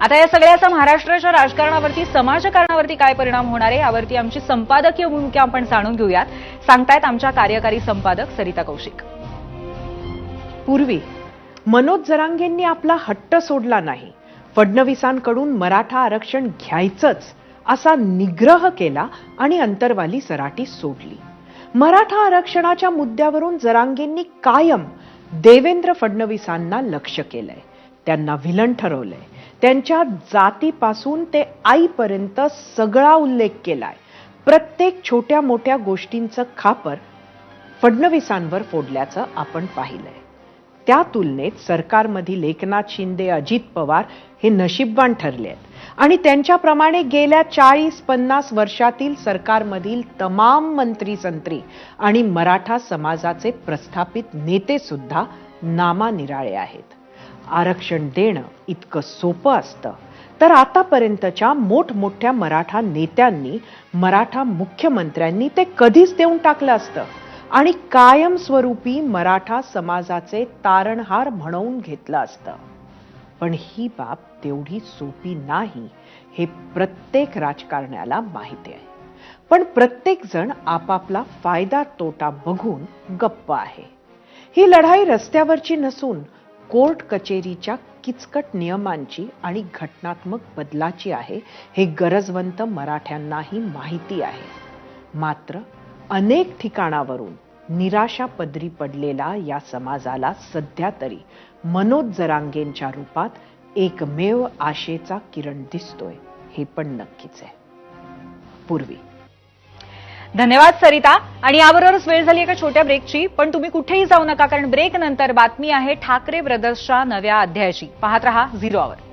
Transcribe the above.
आता या सगळ्याचा महाराष्ट्राच्या राजकारणावरती समाजकारणावरती काय परिणाम होणार आहे यावरती आमची संपादकीय भूमिका आपण जाणून घेऊयात. सांगतायत आमच्या कार्यकारी संपादक सरिता कौशिक. पूर्वी मनोज जरांगेंनी आपला हट्ट सोडला नाही. फडणवीसांकडून मराठा आरक्षण घ्यायचंच असा निग्रह केला आणि अंतरवाली सराटी सोडली. मराठा आरक्षणाच्या मुद्द्यावरून जरांगेंनी कायम देवेंद्र फडणवीसांना लक्ष केलंय. त्यांना विलन ठरवलंय. त्यांच्या जातीपासून ते आईपर्यंत सगळा उल्लेख केलाय. प्रत्येक छोट्या मोठ्या गोष्टींचं खापर फडणवीसांवर फोडल्याचं आपण पाहिलंय. त्या तुलनेत सरकारमधील एकनाथ शिंदे अजित पवार हे नशीबवान ठरले आहेत आणि त्यांच्याप्रमाणे गेल्या चाळीस पन्नास वर्षातील सरकारमधील तमाम मंत्री संत्री आणि मराठा समाजाचे प्रस्थापित नेते सुद्धा नामानिराळे आहेत. आरक्षण देणं इतकं सोपं असतं. तर आतापर्यंतच्या मोठमोठ्या मराठा नेत्यांनी मराठा मुख्यमंत्र्यांनी ते कधीच देऊन टाकलं असतं. आणि कायमस्वरूपी मराठा समाजाचे तारणहार म्हणवून घेतलं असतं. पण ही बाब तेवढी सोपी नाही हे प्रत्येक राजकारण्याला माहिती आहे. पण प्रत्येक जण आपापला फायदा तोटा बघून गप्प आहे. ही लढाई रस्त्यावरची नसून कोर्ट कचेरीच्या किचकट नियमांची आणि घटनात्मक बदलाची आहे हे गरजवंत मराठ्यांनाही माहिती आहे. मात्र अनेक ठिकाणावरून निराशा पदरी पडलेला या समाजाला सध्या तरी मनोज जरांगेंच्या रूपात एकमेव आशेचा किरण दिसतोय हे पण नक्कीच आहे. पूर्वी धन्यवाद सरिता. आणि याबरोबरच वेळ झाली एका छोट्या ब्रेकची पण तुम्ही कुठेही जाऊ नका कारण ब्रेक नंतर बातमी आहे ठाकरे ब्रदर्सच्या नव्या अध्यायाची पाहत रहा झिरो आवर